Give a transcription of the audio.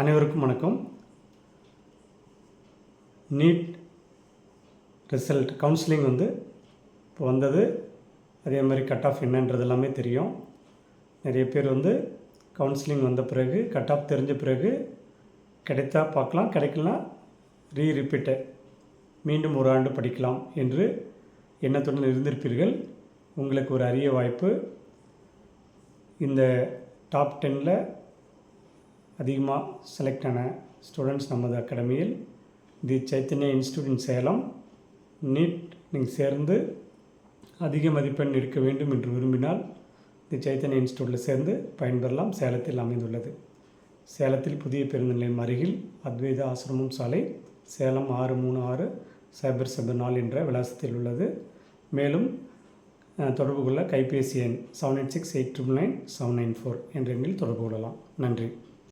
அனைவருக்கும் வணக்கம். NEET result counselling வந்து இப்போ வந்தது. அதே மாதிரி கட் ஆஃப் என்னன்றது எல்லாமே தெரியும். நிறைய பேர் வந்து கவுன்சிலிங் வந்த பிறகு கட் ஆஃப் தெரிஞ்ச பிறகு கிடைத்தா பார்க்கலாம் கிடைக்கலாம் ரீ ரிப்பீட்டு மீண்டும் ஒரு ஆண்டு படிக்கலாம் என்று எண்ணத்துடன் இருந்திருப்பீர்கள். உங்களுக்கு ஒரு அரிய வாய்ப்பு. இந்த டாப் டென்னில் அதிகமாக செலக்ட் ஆன ஸ்டூடெண்ட்ஸ் நமது அகாடமியில். The Chaitanya institute Salem. NEET நீங்கள் சேர்ந்து அதிக மதிப்பெண் இருக்க வேண்டும் என்று விரும்பினால் தி சைத்தன்யா இன்ஸ்டியூட்டில் சேர்ந்து பயன்பெறலாம். சேலத்தில் அமைந்துள்ளது. சேலத்தில் புதிய பேருந்து நிலையம் அருகில் அத்வைத ஆசிரமம் சாலை சேலம் ஆறு மூணு ஆறு சைபர் சைபர் நாள் என்ற விலாசத்தில் உள்ளது. மேலும் தொடர்பு கொள்ள கைபேசி எண் seven eight six eight triple nine seven nine four என்ற எண்ணில் தொடர்பு கொள்ளலாம். நன்றி.